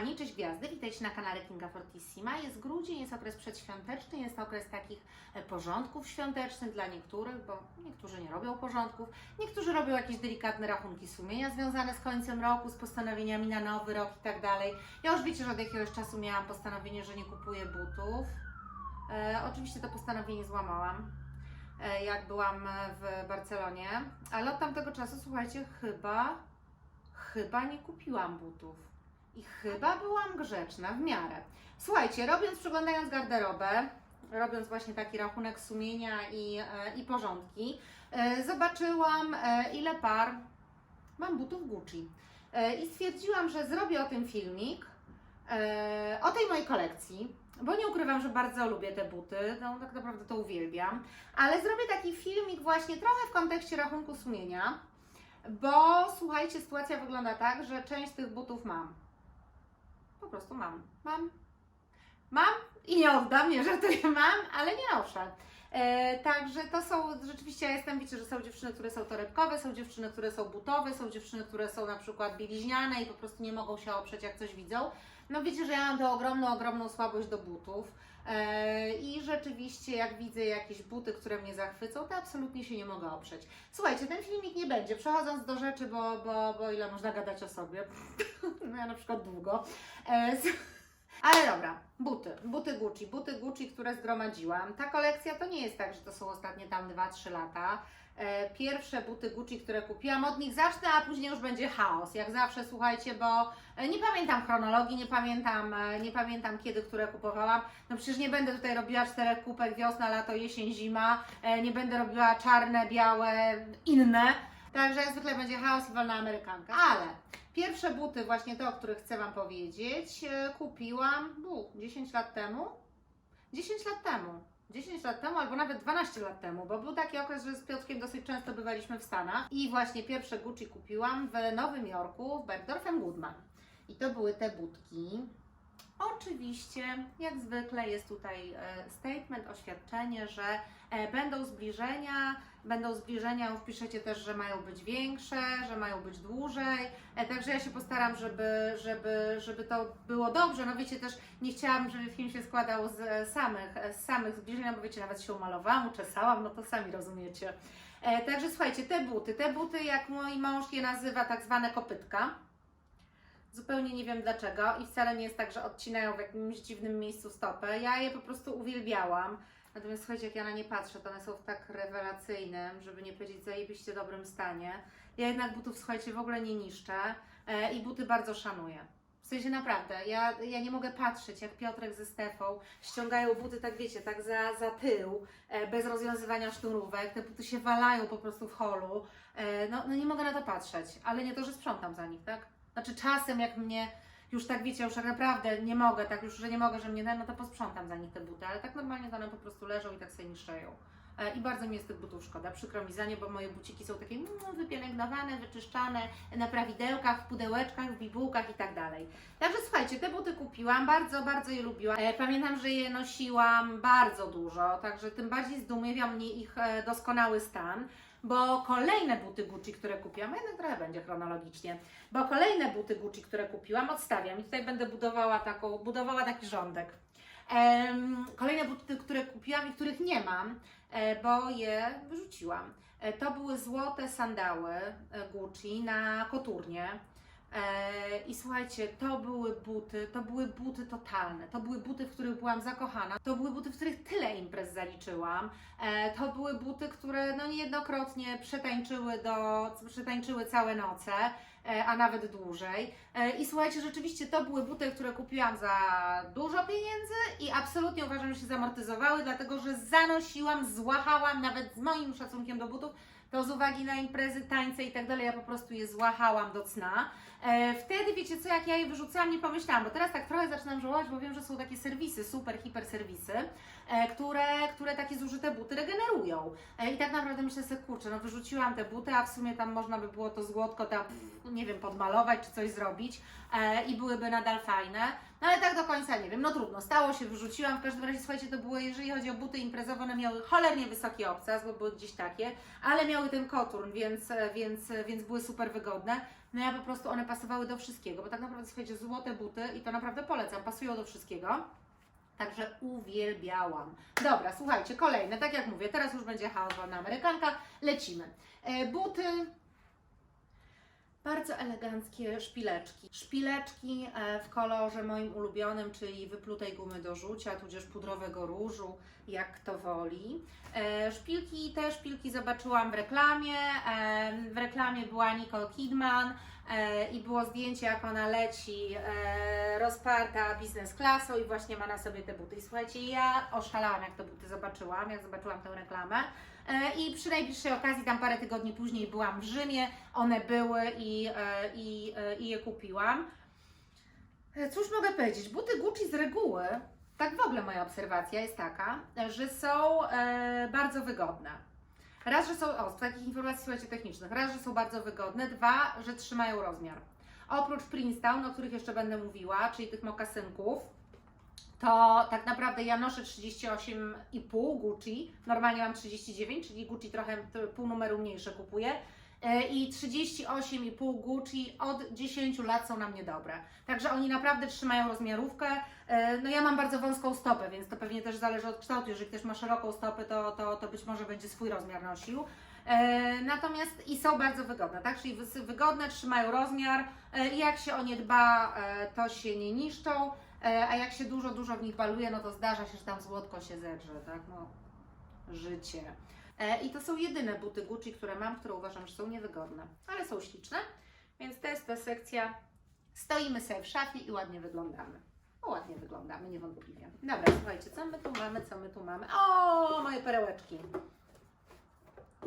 kochani, cześć gwiazdy, witajcie na kanale Kinga Fortissima. Jest grudzień, jest okres przedświąteczny, jest okres takich e, porządków świątecznych dla niektórych, bo niektórzy nie robią porządków, niektórzy robią jakieś delikatne rachunki sumienia związane z końcem roku, z postanowieniami na nowy rok i tak dalej. Ja już wiecie, że od jakiegoś czasu miałam postanowienie, że nie kupuję butów. E, oczywiście to postanowienie złamałam, e, jak byłam w Barcelonie, ale od tamtego czasu, słuchajcie, chyba, chyba nie kupiłam butów. I chyba byłam grzeczna w miarę. Słuchajcie, robiąc, przeglądając garderobę, robiąc właśnie taki rachunek sumienia i, e, i porządki, e, zobaczyłam e, ile par mam butów Gucci. I stwierdziłam, że zrobię o tym filmik, o tej mojej kolekcji, bo nie ukrywam, że bardzo lubię te buty, no tak naprawdę to uwielbiam, ale zrobię taki filmik właśnie trochę w kontekście rachunku sumienia, bo słuchajcie, sytuacja wygląda tak, że część tych butów mam. Po prostu mam. Mam. Mam i nie oddam, nie żartuję, mam, ale nie noszę. E, także to są, rzeczywiście ja jestem, wiecie, że są dziewczyny, które są torebkowe, są dziewczyny, które są butowe, są dziewczyny, które są na przykład bieliźniane i po prostu nie mogą się oprzeć, jak coś widzą. No wiecie, że ja mam tę ogromną, ogromną słabość do butów. E, I rzeczywiście, jak widzę jakieś buty, które mnie zachwycą, to absolutnie się nie mogę oprzeć. Słuchajcie, ten filmik nie będzie, przechodząc do rzeczy, bo, bo, bo ile można gadać o sobie. no ja na przykład długo. E, ale dobra, buty, buty Gucci, buty Gucci, które zgromadziłam. Ta kolekcja to nie jest tak, że to są ostatnie tam 2-3 lata. E, Pierwsze buty Gucci, które kupiłam, od nich zacznę, a później już będzie chaos. Jak zawsze, słuchajcie, bo e, nie pamiętam chronologii, nie pamiętam, e, nie pamiętam kiedy, które kupowałam. No przecież nie będę tutaj robiła czterech kupek wiosna, lato, jesień, zima. Nie będę robiła czarne, białe, inne. Także jak zwykle będzie chaos i wolna amerykanka. Ale pierwsze buty, właśnie te, o których chcę Wam powiedzieć, kupiłam bu, 10 lat temu. 10 lat temu. 10 lat temu, albo nawet 12 lat temu, bo był taki okres, że z Piotrkiem dosyć często bywaliśmy w Stanach i właśnie pierwsze Gucci kupiłam w Nowym Jorku, w Bergdorf Goodman. I to były te budki. Oczywiście, jak zwykle jest tutaj e, statement, oświadczenie, że e, będą zbliżenia, będą zbliżenia, wpiszecie też, że mają być większe, że mają być dłużej, e, także ja się postaram, żeby, żeby, żeby to było dobrze, no wiecie też, nie chciałam, żeby film się składał z samych, z samych zbliżeń, no bo wiecie, nawet się umalowałam, uczesałam, no to sami rozumiecie. Także słuchajcie, te buty, te buty, jak mój mąż je nazywa, tak zwane kopytka, Zupełnie nie wiem dlaczego i wcale nie jest tak, że odcinają w jakimś dziwnym miejscu stopę. Ja je po prostu uwielbiałam. Natomiast słuchajcie, jak ja na nie patrzę, to one są w tak rewelacyjnym, żeby nie powiedzieć zajebiście dobrym stanie. Ja jednak butów, słuchajcie, w ogóle nie niszczę e, i buty bardzo szanuję. W sensie naprawdę, ja, ja nie mogę patrzeć, jak Piotrek ze Stefą ściągają buty, tak wiecie, tak za, za tył, e, bez rozwiązywania sznurówek. Te buty się walają po prostu w holu. E, no, no nie mogę na to patrzeć, ale nie to, że sprzątam za nich, tak? Znaczy czasem jak mnie już tak wiecie, już tak naprawdę nie mogę, tak już, że nie mogę, że mnie ten, no to posprzątam za nich te buty, ale tak normalnie to one po prostu leżą i tak sobie niszczeją. E, I bardzo mi jest tych butów szkoda. Przykro mi za nie, bo moje buciki są takie mm, wypielęgnowane, wyczyszczane na prawidełkach, w pudełeczkach, w bibułkach i tak dalej. Także słuchajcie, te buty kupiłam, bardzo, bardzo je lubiłam. E, Pamiętam, że je nosiłam bardzo dużo, także tym bardziej zdumiewia mnie ich e, doskonały stan. Bo kolejne buty Gucci, które kupiłam, jednak trochę będzie chronologicznie, bo kolejne buty Gucci, które kupiłam, odstawiam i tutaj będę budowała, taką, budowała taki rządek. Kolejne buty, które kupiłam i których nie mam, e, bo je wyrzuciłam. E, to były złote sandały e, Gucci na koturnie. E, I słuchajcie, to były buty, to były buty totalne. To były buty, w których byłam zakochana. To były buty, w których tyle imprez zaliczyłam. E, to były buty, które no niejednokrotnie przetańczyły, do, przetańczyły całe noce, e, a nawet dłużej. I słuchajcie, rzeczywiście to były buty, które kupiłam za dużo pieniędzy i absolutnie uważam, że się zamortyzowały, dlatego że zanosiłam, złachałam, nawet z moim szacunkiem do butów, to z uwagi na imprezy, tańce i tak dalej, ja po prostu je złachałam do cna. E, wtedy, wiecie co, jak ja je wyrzucałam, nie pomyślałam, bo teraz tak trochę zaczynam żałować, bo wiem, że są takie serwisy, super, hiper serwisy, które, które takie zużyte buty regenerują. E, I tak naprawdę myślę sobie, kurczę, no wyrzuciłam te buty, a w sumie tam można by było to złotko tam, nie wiem, podmalować czy coś zrobić e, i byłyby nadal fajne. No ale tak do końca nie wiem, no trudno, stało się, wyrzuciłam. W każdym razie, słuchajcie, to były, jeżeli chodzi o buty imprezowe, one miały cholernie wysoki obcas, bo były gdzieś takie, ale miały ten koturn, więc, e, więc, e, więc były super wygodne. No ja po prostu one pasowały do wszystkiego, bo tak naprawdę słuchajcie, złote buty i to naprawdę polecam, pasują do wszystkiego. Także uwielbiałam. Dobra, słuchajcie, kolejne, tak jak mówię, teraz już będzie chaos wolna amerykanka, lecimy. E, buty, bardzo eleganckie szpileczki. Szpileczki e, w kolorze moim ulubionym, czyli wyplutej gumy do rzucia, tudzież pudrowego różu, jak kto woli. E, Szpilki, te szpilki zobaczyłam w reklamie. E, W reklamie była Nicole Kidman i było zdjęcie, jak ona leci rozparta biznes klasą i właśnie ma na sobie te buty. I słuchajcie, ja oszalałam, jak te buty zobaczyłam, jak zobaczyłam tę reklamę. E, I przy najbliższej okazji, tam parę tygodni później byłam w Rzymie, one były i, e, i, e, i je kupiłam. Cóż mogę powiedzieć? Buty Gucci z reguły, tak w ogóle moja obserwacja jest taka, że są bardzo wygodne. Raz, że są, o, z takich informacji słuchajcie technicznych, raz, że są bardzo wygodne, dwa, że trzymają rozmiar. Oprócz Princeton, o których jeszcze będę mówiła, czyli tych mokasynków, to tak naprawdę ja noszę 38,5 Gucci, normalnie mam 39, czyli Gucci trochę pół numeru mniejsze kupuję. E, I 38,5 Gucci od 10 lat są na mnie dobre. Także oni naprawdę trzymają rozmiarówkę. E, No ja mam bardzo wąską stopę, więc to pewnie też zależy od kształtu. Jeżeli ktoś ma szeroką stopę, to, to, to być może będzie swój rozmiar nosił. E, Natomiast i są bardzo wygodne, tak? Czyli wygodne, trzymają rozmiar i jak się o nie dba, to się nie niszczą. E, A jak się dużo, dużo w nich baluje, no to zdarza się, że tam złotko się zedrze, tak? No, życie. E, I to są jedyne buty Gucci, które mam, które uważam, że są niewygodne, ale są śliczne. Więc to jest ta sekcja. Stoimy sobie w szafie i ładnie wyglądamy. No, ładnie wyglądamy, niewątpliwie. Dobra, słuchajcie, co my tu mamy, co my tu mamy? O, moje perełeczki.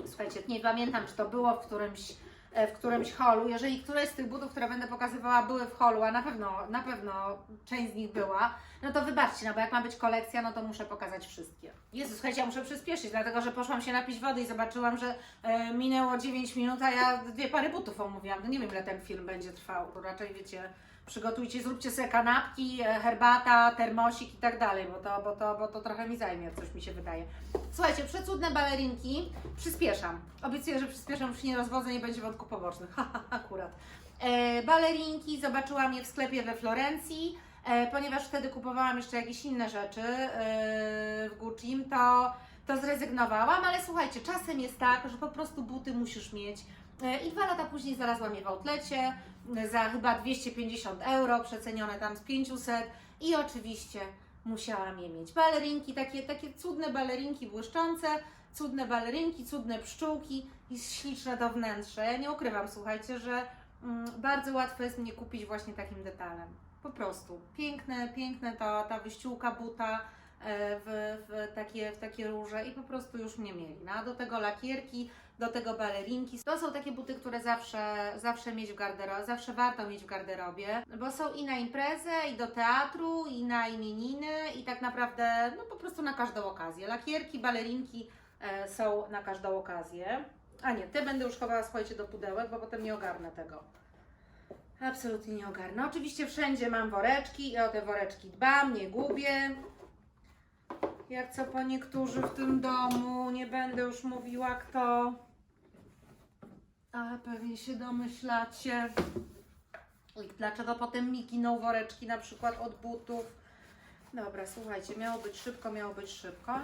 Słuchajcie, nie pamiętam, czy to było w którymś, w którymś holu. Jeżeli któreś z tych butów, które będę pokazywała, były w holu, a na pewno, na pewno część z nich była, no to wybaczcie, no bo jak ma być kolekcja, no to muszę pokazać wszystkie. Jezu, słuchajcie, ja muszę przyspieszyć, dlatego że poszłam się napić wody i zobaczyłam, że e, minęło 9 minut, a ja dwie pary butów omówiłam. No nie wiem, ile ten film będzie trwał. Raczej wiecie, przygotujcie, zróbcie sobie kanapki, e, herbata, termosik i tak dalej, bo to, bo, to, bo to trochę mi zajmie, coś mi się wydaje. Słuchajcie, przecudne balerinki, przyspieszam. Obiecuję, że przyspieszam, już nie rozwodzę, nie będzie wątków pobocznych. Akurat. E, balerinki, zobaczyłam je w sklepie we Florencji, e, ponieważ wtedy kupowałam jeszcze jakieś inne rzeczy e, w Gucci, to, to zrezygnowałam, ale słuchajcie, czasem jest tak, że po prostu buty musisz mieć. E, I dwa lata później znalazłam je w outlecie e, za chyba 250 euro, przecenione tam z 500 i oczywiście musiałam je mieć. Balerinki, takie, takie cudne balerinki błyszczące, cudne balerinki, cudne pszczółki i śliczne to wnętrze. Ja nie ukrywam, słuchajcie, że mm, bardzo łatwo jest mnie kupić właśnie takim detalem. Po prostu. Piękne, piękne ta, ta wyściółka buta e, w, w, takie, w takie róże i po prostu już mnie mieli. No, do tego lakierki, do tego balerinki. To są takie buty, które zawsze, zawsze mieć w garderobie, zawsze warto mieć w garderobie, bo są i na imprezę, i do teatru, i na imieniny, i tak naprawdę, no po prostu na każdą okazję. Lakierki, balerinki e, są na każdą okazję. A nie, te będę już chowała, słuchajcie, do pudełek, bo potem nie ogarnę tego. Absolutnie nie ogarnę. Oczywiście wszędzie mam woreczki i o te woreczki dbam, nie gubię. Jak co po niektórzy w tym domu, nie będę już mówiła kto. Ale pewnie się domyślacie. I dlaczego potem mi giną woreczki na przykład od butów. Dobra, słuchajcie, miało być szybko, miało być szybko.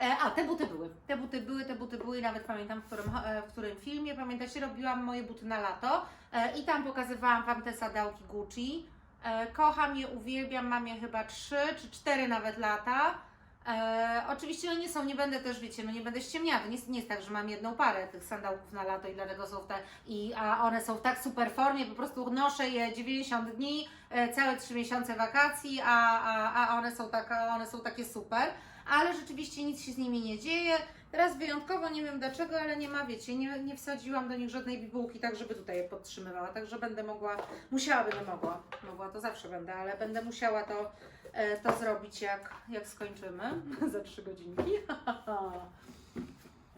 E, a, te buty były. Te buty były, te buty były i nawet pamiętam w którym, e, w którym filmie. Pamiętacie, robiłam moje buty na lato e, i tam pokazywałam Wam te sadałki Gucci. E, kocham je, uwielbiam, mam je chyba 3 czy 4 nawet lata. E, oczywiście one nie są, nie będę też, wiecie, no nie będę ściemniała. Nie, nie jest tak, że mam jedną parę tych sandałków na lato i dlatego są te, i, a one są w tak super formie, po prostu noszę je 90 dni, e, całe 3 miesiące wakacji, a, a, a one, są tak, one są takie super. Ale rzeczywiście nic się z nimi nie dzieje. Teraz wyjątkowo nie wiem dlaczego, ale nie ma, wiecie, nie, nie wsadziłam do nich żadnej bibułki, tak żeby tutaj je podtrzymywała. Także będę mogła, musiała, będę mogła. Mogła to zawsze będę, ale będę musiała to, to zrobić jak, jak skończymy za trzy godzinki.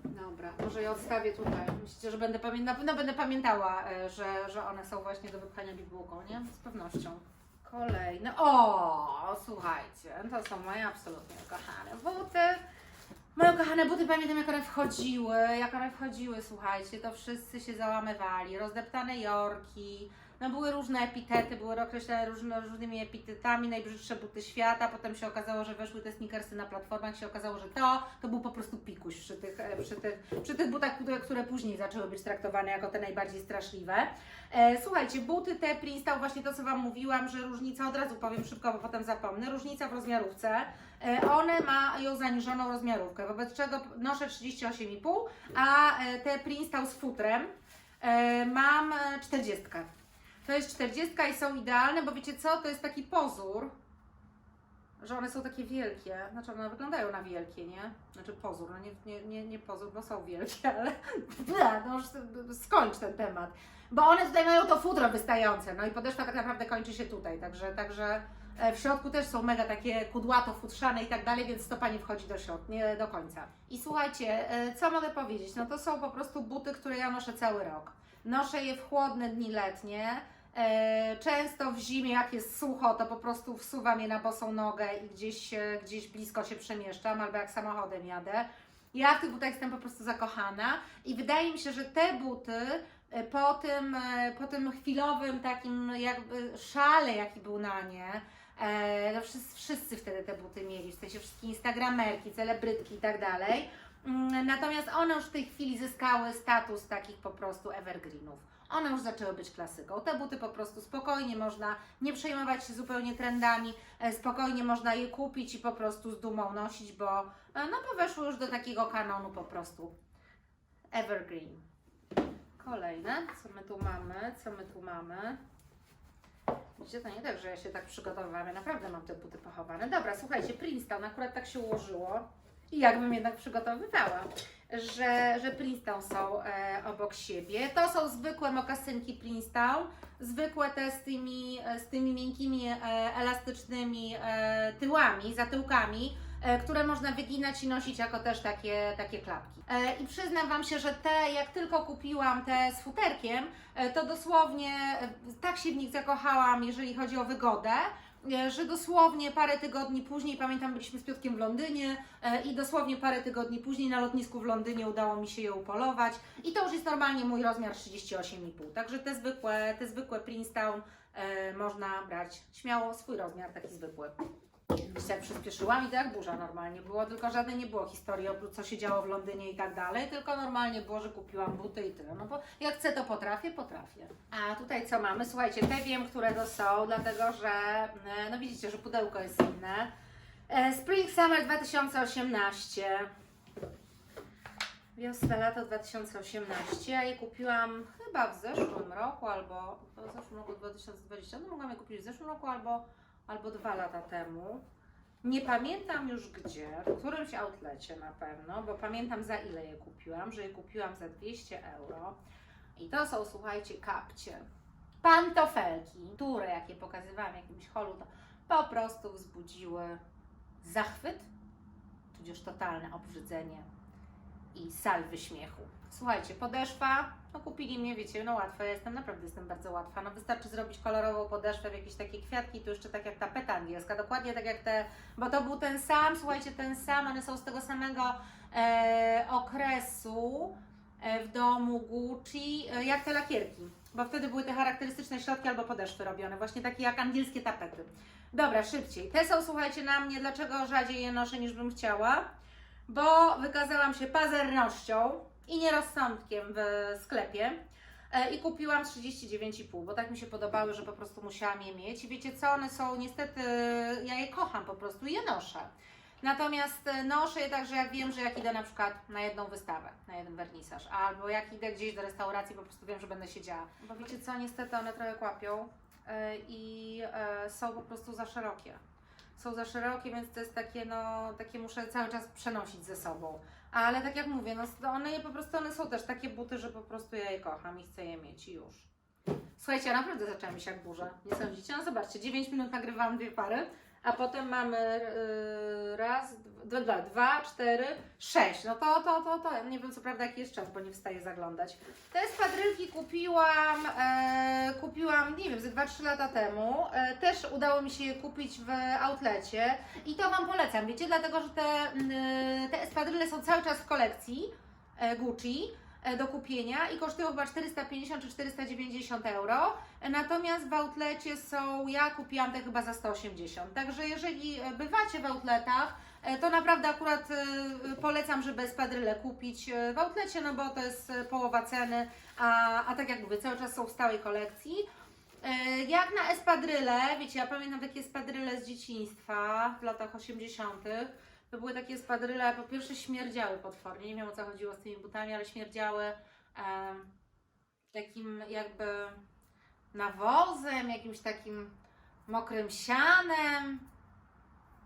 Dobra, może je odstawię tutaj. Myślicie, że będę pamiętała, na pewno będę pamiętała, e, że, że one są właśnie do wypchania bibułką, nie? Z pewnością. Kolejne. O, słuchajcie, to są moje absolutnie kochane buty. Moje kochane buty, pamiętam jak one wchodziły, jak one wchodziły, słuchajcie, to wszyscy się załamywali, rozdeptane jorki, no były różne epitety, były określane różnymi epitetami, najbrzydsze buty świata, potem się okazało, że weszły te sneakersy na platformach, się okazało, że to, to był po prostu pikuś przy tych, e, przy tych, przy tych butach, które, później zaczęły być traktowane jako te najbardziej straszliwe. E, słuchajcie, buty te Princeton, właśnie to co Wam mówiłam, że różnica, od razu powiem szybko, bo potem zapomnę, różnica w rozmiarówce, E, One mają zaniżoną rozmiarówkę, wobec czego noszę 38,5, a e, te Princeton z futrem mam e, 40. To jest 40 i są idealne, bo wiecie co, to jest taki pozór, że one są takie wielkie, znaczy one wyglądają na wielkie, nie? Znaczy pozór, no nie, nie, nie, nie pozór, bo są wielkie, ale no już skończ ten temat. Bo one tutaj mają to futro wystające, no i podeszwa tak naprawdę kończy się tutaj, także, także e, w środku też są mega takie kudłato, futrzane i tak dalej, więc stopa nie wchodzi do środka, nie do końca. I słuchajcie, e, co mogę powiedzieć? No to są po prostu buty, które ja noszę cały rok. Noszę je w chłodne dni letnie, E, Często w zimie, jak jest sucho, to po prostu wsuwam je na bosą nogę i gdzieś, gdzieś blisko się przemieszczam, albo jak samochodem jadę. Ja w tych butach jestem po prostu zakochana i wydaje mi się, że te buty e, po tym, e, po tym chwilowym takim jakby szale, jaki był na nie, no wszyscy, wszyscy wtedy te buty mieli, w sensie wszystkie instagramerki, celebrytki i tak dalej. Mm, Natomiast one już w tej chwili zyskały status takich po prostu evergreenów. One już zaczęły być klasyką. Te buty po prostu spokojnie można nie przejmować się zupełnie trendami, e, spokojnie można je kupić i po prostu z dumą nosić, bo e, no bo weszły już do takiego kanonu po prostu. Evergreen. Kolejne, co my tu mamy, co my tu mamy. Widzicie, to nie tak, że ja się tak przygotowywałam, ja naprawdę mam te buty pochowane. Dobra, słuchajcie, Princeton, akurat tak się ułożyło i jakbym jednak przygotowywała, że, że Princeton są e, obok siebie. To są zwykłe mokasynki Princeton, zwykłe te z tymi, e, z tymi miękkimi, e, elastycznymi e, tyłami, zatyłkami, e, które można wyginać i nosić jako też takie, takie klapki. E, I przyznam Wam się, że te, jak tylko kupiłam te z futerkiem, e, to dosłownie e, tak się w nich zakochałam, jeżeli chodzi o wygodę, że dosłownie parę tygodni później, pamiętam, byliśmy z Piotkiem w Londynie e, i dosłownie parę tygodni później na lotnisku w Londynie udało mi się je upolować i to już jest normalnie mój rozmiar 38,5. Także te zwykłe, te zwykłe Princeton e, można brać śmiało swój rozmiar, taki zwykły. Się przyspieszyłam i to jak burza normalnie było, tylko żadnej nie było historii oprócz co się działo w Londynie i tak dalej, tylko normalnie było, że kupiłam buty i tyle. No bo jak chcę, to potrafię, potrafię. A tutaj co mamy? Słuchajcie, te wiem, które to są, dlatego że, e, no widzicie, że pudełko jest inne. E, Spring Summer 2018. Wiosna, lato 2018. Ja je kupiłam chyba w zeszłym roku, albo w zeszłym roku 2020. No mogłam je kupić w zeszłym roku, albo, albo dwa lata temu. Nie pamiętam już gdzie, w którymś outlecie na pewno, bo pamiętam za ile je kupiłam, że je kupiłam za 200 euro. I to są, słuchajcie, kapcie. Pantofelki, które jak je pokazywałam w jakimś holu, to po prostu wzbudziły zachwyt, tudzież totalne obrzydzenie i salwy śmiechu. Słuchajcie, podeszwa, no kupili mnie, wiecie, no łatwo, ja jestem, naprawdę jestem bardzo łatwa. No wystarczy zrobić kolorową podeszwę w jakieś takie kwiatki, tu jeszcze tak jak tapeta angielska, dokładnie tak jak te, bo to był ten sam, słuchajcie, ten sam, one są z tego samego e, okresu e, w domu Gucci, e, jak te lakierki, bo wtedy były te charakterystyczne środki albo podeszwy robione, właśnie takie jak angielskie tapety. Dobra, szybciej. Te są, słuchajcie, na mnie, dlaczego rzadziej je noszę niż bym chciała? Bo wykazałam się pazernością i nierozsądkiem w sklepie e, i kupiłam z 39,5, bo tak mi się podobały, że po prostu musiałam je mieć. I wiecie co, one są niestety, ja je kocham po prostu i je noszę. Natomiast e, noszę je tak, że jak wiem, że jak idę na przykład na jedną wystawę, na jeden wernisaż, albo jak idę gdzieś do restauracji, po prostu wiem, że będę siedziała. Bo wiecie co, niestety one trochę kłapią e, i są po prostu za szerokie są za szerokie, więc to jest takie, no, takie muszę cały czas przenosić ze sobą. Ale tak jak mówię, no, one je po prostu, one są też takie buty, że po prostu ja je kocham i chcę je mieć i już. Słuchajcie, ja naprawdę zaczęłam się jak burza, nie sądzicie? No zobaczcie, 9 minut nagrywałam dwie pary, a potem mamy yy, raz, dwa, dwa, dwa, cztery, sześć. No to, to, to, to, nie wiem co prawda jaki jest czas, bo nie wstaję zaglądać. Te spadrylki kupiłam, e, kupiłam, nie wiem, ze 2-3 lata temu. E, też udało mi się je kupić w outlecie i to Wam polecam, wiecie, dlatego, że te, mm, te espadryle są cały czas w kolekcji e, Gucci e, do kupienia i kosztują chyba 450 czy 490 euro. E, Natomiast w outlecie są, ja kupiłam te chyba za 180. Także jeżeli e, bywacie w outletach, e, to naprawdę akurat e, polecam, żeby espadryle kupić e, w outlecie, no bo to jest e, połowa ceny, a, a tak jak mówię, cały czas są w stałej kolekcji. E, Jak na espadryle, wiecie, ja pamiętam takie espadryle z dzieciństwa w latach 80. To były takie espadryle, po pierwsze śmierdziały potwornie, nie wiem o co chodziło z tymi butami, ale śmierdziały em, takim jakby nawozem, jakimś takim mokrym sianem.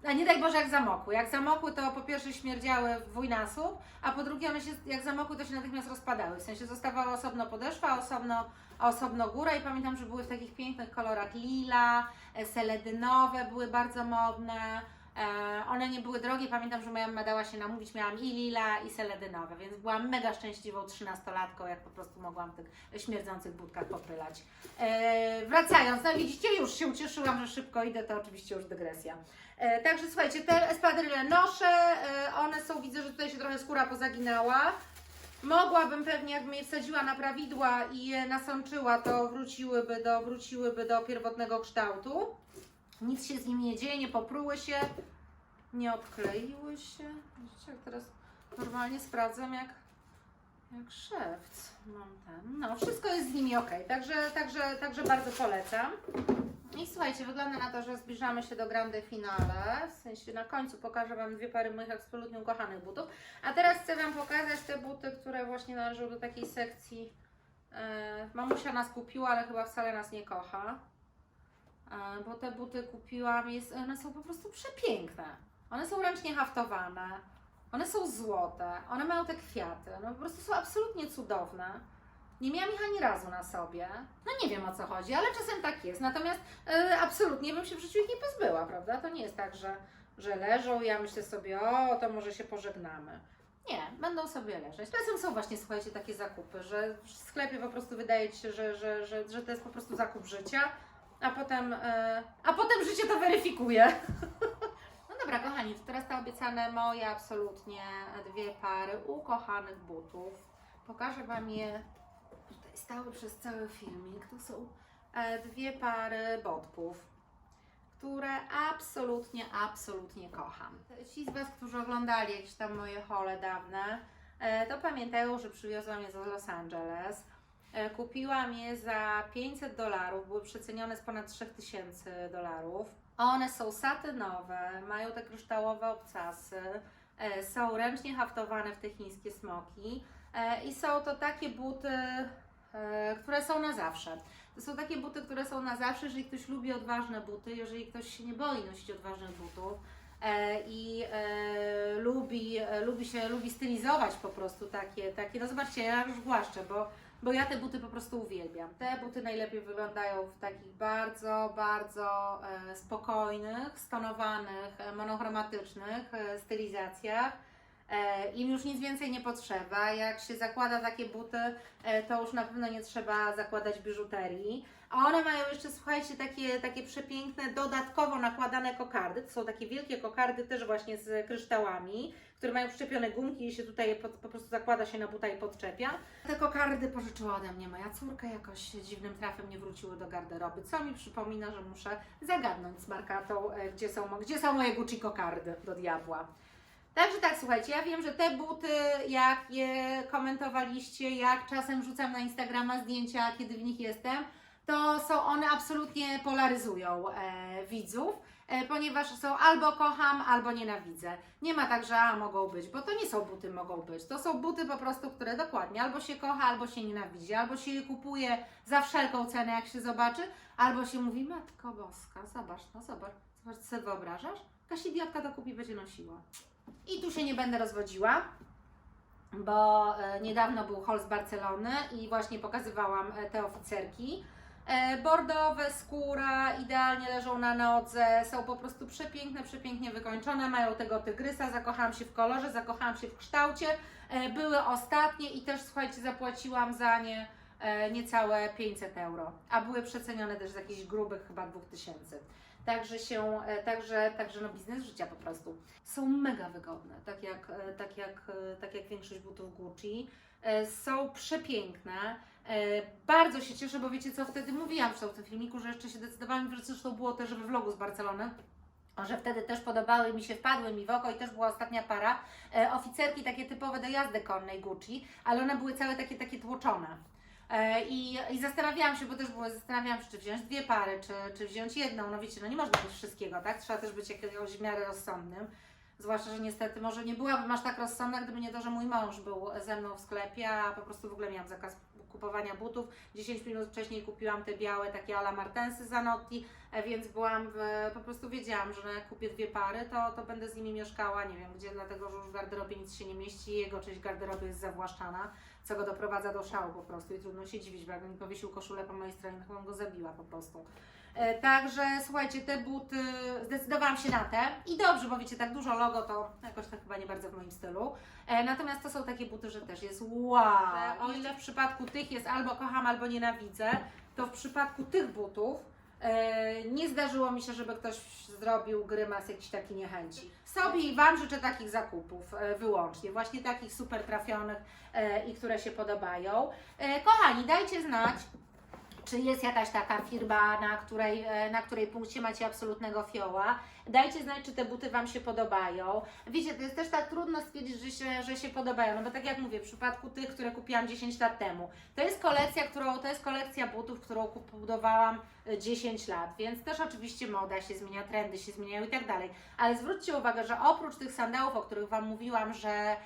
A nie daj Boże, jak zamokły. Jak zamokły, to po pierwsze śmierdziały w dwójnasób, a po drugie one się, jak zamokły, to się natychmiast rozpadały. W sensie zostawała osobno podeszwa, osobno, osobno góra i pamiętam, że były w takich pięknych kolorach lila, e, seledynowe były bardzo modne. E, one nie były drogie, pamiętam, że moja mama dała się namówić, miałam i lila i seledynowe, więc byłam mega szczęśliwą trzynastolatką, jak po prostu mogłam w tych śmierdzących budkach popylać. E, wracając, no widzicie, już się ucieszyłam, że szybko idę, to oczywiście już dygresja. E, także słuchajcie, te espadryle noszę, e, one są, widzę, że tutaj się trochę skóra pozaginała. Mogłabym pewnie, jakbym je wsadziła na prawidła i je nasączyła, to wróciłyby do, wróciłyby do pierwotnego kształtu. Nic się z nimi nie dzieje, nie popruły się, nie odkleiły się. Widzicie, jak teraz normalnie sprawdzam, jak, jak szewc mam ten. No, wszystko jest z nimi ok, także, także, także bardzo polecam. I słuchajcie, wygląda na to, że zbliżamy się do grande finale. W sensie na końcu pokażę Wam dwie pary moich absolutnie ukochanych butów. A teraz chcę Wam pokazać te buty, które właśnie należą do takiej sekcji. E, mamusia nas kupiła, ale chyba wcale nas nie kocha. E, bo te buty kupiłam, jest, one są po prostu przepiękne. One są ręcznie haftowane, one są złote, one mają te kwiaty, one po prostu są absolutnie cudowne. Nie miałam ich ani razu na sobie. No nie wiem o co chodzi, ale czasem tak jest. Natomiast e, absolutnie bym się w życiu ich nie pozbyła, prawda? To nie jest tak, że, że leżą i ja myślę sobie, o, to może się pożegnamy. Nie, będą sobie leżeć. Czasem są właśnie, słuchajcie, takie zakupy, że w sklepie po prostu wydaje Ci się, że, że, że, że to jest po prostu zakup życia, a potem, e, a potem życie to weryfikuje. No dobra, kochani, to teraz te obiecane moje absolutnie dwie pary ukochanych butów. Pokażę Wam je tutaj stały przez cały filmik. To są e, dwie pary botków, które absolutnie, absolutnie kocham. Ci z Was, którzy oglądali jakieś tam moje hole dawne, e, to pamiętają, że przywiozłam je z Los Angeles. E, Kupiłam je za 500 dolarów, były przecenione z ponad 3000 dolarów. One są satynowe, mają te kryształowe obcasy, e, są ręcznie haftowane w te chińskie smoki e, i są to takie buty, które są na zawsze. To są takie buty, które są na zawsze, jeżeli ktoś lubi odważne buty, jeżeli ktoś się nie boi nosić odważnych butów i e, lubi, lubi się, lubi stylizować po prostu takie, takie, no zobaczcie, ja już głaszczę, bo bo ja te buty po prostu uwielbiam. Te buty najlepiej wyglądają w takich bardzo, bardzo e, spokojnych, stonowanych, e, monochromatycznych e, stylizacjach. Im już nic więcej nie potrzeba. Jak się zakłada takie buty, to już na pewno nie trzeba zakładać biżuterii. A one mają jeszcze, słuchajcie, takie, takie przepiękne, dodatkowo nakładane kokardy. To są takie wielkie kokardy też właśnie z kryształami, które mają przyczepione gumki i się tutaj po, po prostu zakłada się na buta i podczepia. Te kokardy pożyczyła ode mnie moja córka, jakoś dziwnym trafem nie wróciły do garderoby, co mi przypomina, że muszę zagadnąć z Markatą, e, gdzie są, gdzie są moje Gucci kokardy do diabła. Także tak, słuchajcie, ja wiem, że te buty, jak je komentowaliście, jak czasem rzucam na Instagrama zdjęcia, kiedy w nich jestem, to są one absolutnie polaryzują e, widzów, e, ponieważ są albo kocham, albo nienawidzę. Nie ma tak, że a, mogą być, bo to nie są buty mogą być. To są buty po prostu, które dokładnie albo się kocha, albo się nienawidzi, albo się je kupuje za wszelką cenę, jak się zobaczy, albo się mówi, matko boska, zobacz, no zobacz, zobacz, co wyobrażasz? Jakaś idiotka to kupi, będzie nosiła. I tu się nie będę rozwodziła, bo e, niedawno był hol z Barcelony i właśnie pokazywałam e, te oficerki. E, bordowe, skóra, idealnie leżą na nodze, są po prostu przepiękne, przepięknie wykończone, mają tego tygrysa, zakochałam się w kolorze, zakochałam się w kształcie, e, były ostatnie i też słuchajcie, zapłaciłam za nie e, niecałe 500 euro, a były przecenione też z jakichś grubych chyba 2000. Także się, także, także no biznes życia po prostu. Są mega wygodne, tak jak, tak jak, tak jak większość butów Gucci. E, Są przepiękne. E, Bardzo się cieszę, bo wiecie co wtedy mówiłam w tym filmiku, że jeszcze się decydowałam, że zresztą było też w vlogu z Barcelony, że wtedy też podobały mi się, wpadły mi w oko i też była ostatnia para. E, oficerki takie typowe do jazdy konnej Gucci, ale one były całe takie, takie tłoczone. I, I zastanawiałam się, bo też było, zastanawiałam się, czy wziąć dwie pary, czy, czy wziąć jedną. No wiecie, no nie można mieć wszystkiego, tak? Trzeba też być jakiegoś w miarę rozsądnym. Zwłaszcza, że niestety może nie byłabym aż tak rozsądna, gdyby nie to, że mój mąż był ze mną w sklepie, a po prostu w ogóle miałam zakaz kupowania butów. 10 minut wcześniej kupiłam te białe takie ala Martensy Zanotti, e, więc byłam w, po prostu wiedziałam, że kupię dwie pary, to, to będę z nimi mieszkała, nie wiem gdzie, dlatego że już w garderobie nic się nie mieści, jego część garderoby jest zawłaszczana, co go doprowadza do szału po prostu i trudno się dziwić, bo jakby mi powiesił koszulę po mojej stronie, to bym go zabiła po prostu. E, Także słuchajcie, te buty, zdecydowałam się na te i dobrze, bo wiecie, tak dużo logo to jakoś tak chyba nie bardzo w moim stylu. E, Natomiast to są takie buty, że też jest wow. O ile w przypadku tych jest albo kocham, albo nienawidzę, to w przypadku tych butów e, nie zdarzyło mi się, żeby ktoś zrobił grymas jakiś taki niechęci. Sobie i Wam życzę takich zakupów wyłącznie, właśnie takich super trafionych i które się podobają. Kochani, dajcie znać, czy jest jakaś taka firma, na której, e, na której punkcie macie absolutnego fioła. Dajcie znać, czy te buty Wam się podobają. Wiecie, to jest też tak trudno stwierdzić, że się, że się podobają, no bo tak jak mówię, w przypadku tych, które kupiłam 10 lat temu, to jest kolekcja, którą, to jest kolekcja butów, którą budowałam 10 lat, więc też oczywiście moda się zmienia, trendy się zmieniają i tak dalej. Ale zwróćcie uwagę, że oprócz tych sandałów, o których Wam mówiłam, że,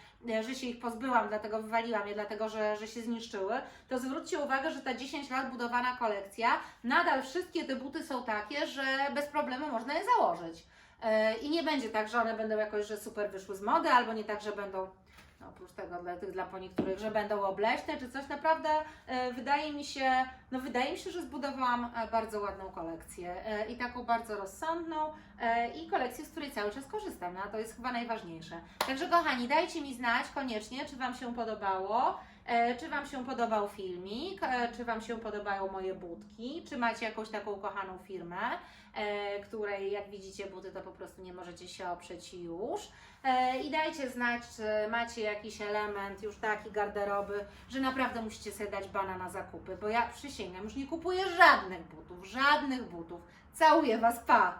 że się ich pozbyłam, dlatego wywaliłam je, dlatego że, że się zniszczyły, to zwróćcie uwagę, że ta 10 lat budowana kolekcja, nadal wszystkie te buty są takie, że bez problemu można je założyć. E, I nie będzie tak, że one będą jakoś, że super wyszły z mody, albo nie tak, że będą, no oprócz tego dla tych, dla po niektórych, że będą obleśne, czy coś naprawdę e, wydaje mi się, no wydaje mi się, że zbudowałam e, bardzo ładną kolekcję i taką bardzo rozsądną i kolekcję, z której cały czas korzystam, no to jest chyba najważniejsze. Także kochani, dajcie mi znać koniecznie, czy Wam się podobało. E, Czy Wam się podobał filmik? E, Czy Wam się podobają moje budki? Czy macie jakąś taką kochaną firmę, e, której jak widzicie buty to po prostu nie możecie się oprzeć już? I dajcie znać, czy macie jakiś element już taki garderoby, że naprawdę musicie sobie dać bana na zakupy, bo ja przysięgam, już nie kupuję żadnych butów, żadnych butów. Całuję Was, pa!